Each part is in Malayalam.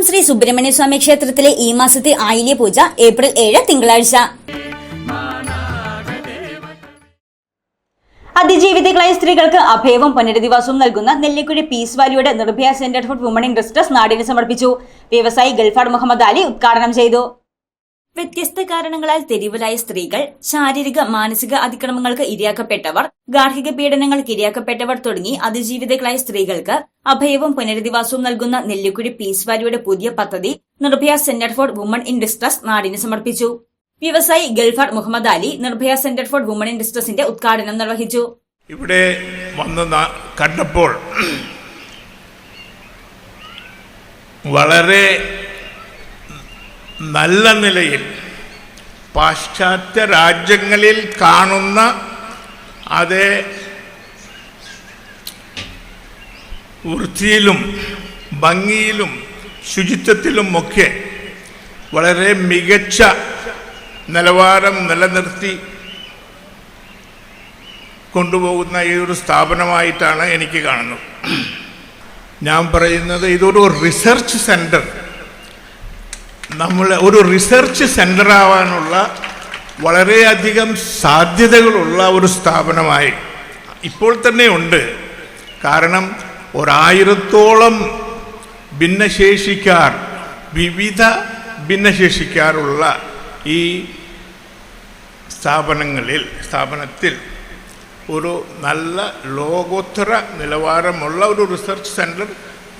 കുന്നംകുളം ശ്രീ സുബ്രഹ്മണ്യ സ്വാമി ക്ഷേത്രത്തിലെ ഈ മാസത്തെ ആയില്യ പൂജ ഏപ്രിൽ ഏഴ് തിങ്കളാഴ്ച. അതിജീവിതകളായ സ്ത്രീകൾക്ക് അഭയവും പുനരധിവാസവും നൽകുന്ന Nellikuzhi peace വാലിയുടെ Nirbhaya centre for women industries നാടിന് സമർപ്പിച്ചു. വ്യവസായി ഗൾഫാഡ് മുഹമ്മദ് അലി ഉദ്ഘാടനം ചെയ്തു. വ്യത്യസ്ത കാരണങ്ങളാൽ തെരുവിലായ സ്ത്രീകൾ ശാരീരിക മാനസിക അതിക്രമങ്ങൾക്ക് ഇരയാക്കപ്പെട്ടവർ ഗാർഹിക പീഡനങ്ങൾക്ക് ഇരയാക്കപ്പെട്ടവർ തുടങ്ങി അതിജീവിതകളായ സ്ത്രീകൾക്ക് അഭയവും പുനരധിവാസവും നൽകുന്ന നെല്ലിക്കുഴി പീസ് വാലിയുടെ പുതിയ പദ്ധതി Nirbhaya centre for women in distress നാടിന് സമർപ്പിച്ചു. വ്യവസായി Gulfar Muhammad Ali Nirbhaya centre for women in ഡിസ്ട്രസിന്റെ ഉദ്ഘാടനം നിർവഹിച്ചു. ഇവിടെ കണ്ടപ്പോൾ വളരെ നല്ല നിലയിൽ പാശ്ചാത്യ രാജ്യങ്ങളിൽ കാണുന്ന അതേ വൃത്തിയിലും ഭംഗിയിലും ശുചിത്വത്തിലുമൊക്കെ വളരെ മികച്ച നിലവാരം നിലനിർത്തി കൊണ്ടുപോകുന്ന ഈ ഒരു സ്ഥാപനമായിട്ടാണ് എനിക്ക് കാണുന്നത്. ഞാൻ പറയുന്നത് ഇതൊരു റിസർച്ച് സെന്റർ നമ്മൾ ഒരു റിസർച്ച് സെന്റർ ആവാനുള്ള വളരെയധികം സാധ്യതകളുള്ള ഒരു സ്ഥാപനമായി ഇപ്പോൾ തന്നെ ഉണ്ട്. കാരണം ഒരായിരത്തോളം ഭിന്നശേഷിക്കാർ വിവിധ ഭിന്നശേഷിക്കാരുള്ള ഈ സ്ഥാപനങ്ങളിൽ സ്ഥാപനത്തിൽ ഒരു നല്ല ലോകോത്തര നിലവാരമുള്ള ഒരു റിസർച്ച് സെന്റർ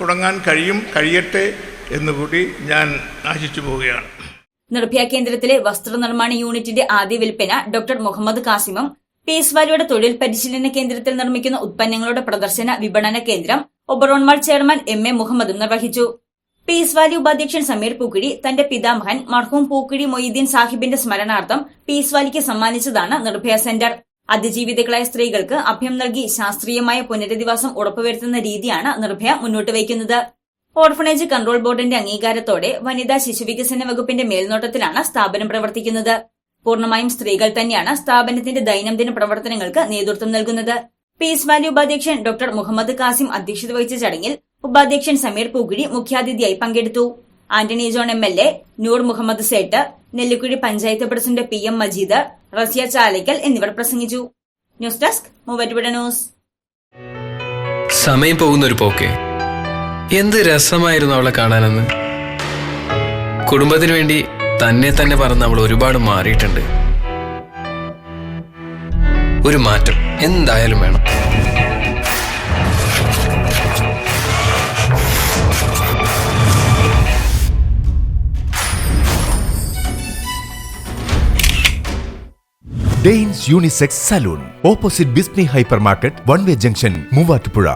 തുടങ്ങാൻ കഴിയും കഴിയട്ടെ എന്നുകൂടി ഞാൻ ആശിച്ചു പോവുകയാണ്. നിർഭയ കേന്ദ്രത്തിലെ വസ്ത്രനിർമ്മാണ യൂണിറ്റിന്റെ ആദ്യ വിൽപ്പന ഡോക്ടർ മുഹമ്മദ് കാസിമും പേസ്വാലിയുടെ തൊഴിൽ പരിശീലന കേന്ദ്രത്തിൽ നിർമ്മിക്കുന്ന ഉത്പന്നങ്ങളുടെ പ്രദർശന വിപണന കേന്ദ്രം ഒബറോൺമാൾ ചെയർമാൻ എം എ മുഹമ്മദും നിർവഹിച്ചു. പീസ്വാലി ഉപാധ്യക്ഷൻ സമീർ പൂക്കിടി തന്റെ പിതാമഹൻ മർഹൂം പൂക്കിടി മൊയ്തീൻ സാഹിബിന്റെ സ്മരണാർത്ഥം പീസ്വാലിക്ക് സമ്മാനിച്ചതാണ് നിർഭയ സെന്റർ. അതിജീവിതകളായ സ്ത്രീകൾക്ക് അഭയം നൽകി ശാസ്ത്രീയമായ പുനരധിവാസം ഉറപ്പുവരുത്തുന്ന രീതിയാണ് നിർഭയ മുന്നോട്ട് വയ്ക്കുന്നത്. ഓർഫണേജ് കൺട്രോൾ ബോർഡിന്റെ അംഗീകാരത്തോടെ വനിതാ ശിശുവികസന വകുപ്പിന്റെ മേൽനോട്ടത്തിലാണ് സ്ഥാപനം പ്രവർത്തിക്കുന്നത്. പൂർണമായും സ്ത്രീകൾ തന്നെയാണ് സ്ഥാപനത്തിന്റെ ദൈനംദിന പ്രവർത്തനങ്ങൾക്ക് നേതൃത്വം നൽകുന്നത്. പീസ് വാലി ഉപാധ്യക്ഷൻ ഡോക്ടർ മുഹമ്മദ് കാസിം അധ്യക്ഷത വഹിച്ച ചടങ്ങിൽ ഉപാധ്യക്ഷൻ സമീർ പൂക്കുഴി മുഖ്യാതിഥിയായി പങ്കെടുത്തു. Antony John M L A Noor Muhammad Sait Nellikuzhi panchayat president P M Majeed Raziya Chalakkal എന്നിവർ പ്രസംഗിച്ചു. News desk Muvattupuzha news. സമയം പോകുന്ന ഒരു പോക്കെ. എന്ത് രസമായിരുന്നു അവളെ കാണാനെന്ന്. കുടുംബത്തിന് വേണ്ടി തന്നെ തന്നെ പറഞ്ഞ് അവൾ ഒരുപാട് മാറിയിട്ടുണ്ട്. ഒരു മാറ്റം എന്തായാലും വേണം. Danes unisex salon opposite ബിസ്നി hypermarket one way junction Muvattupuzha.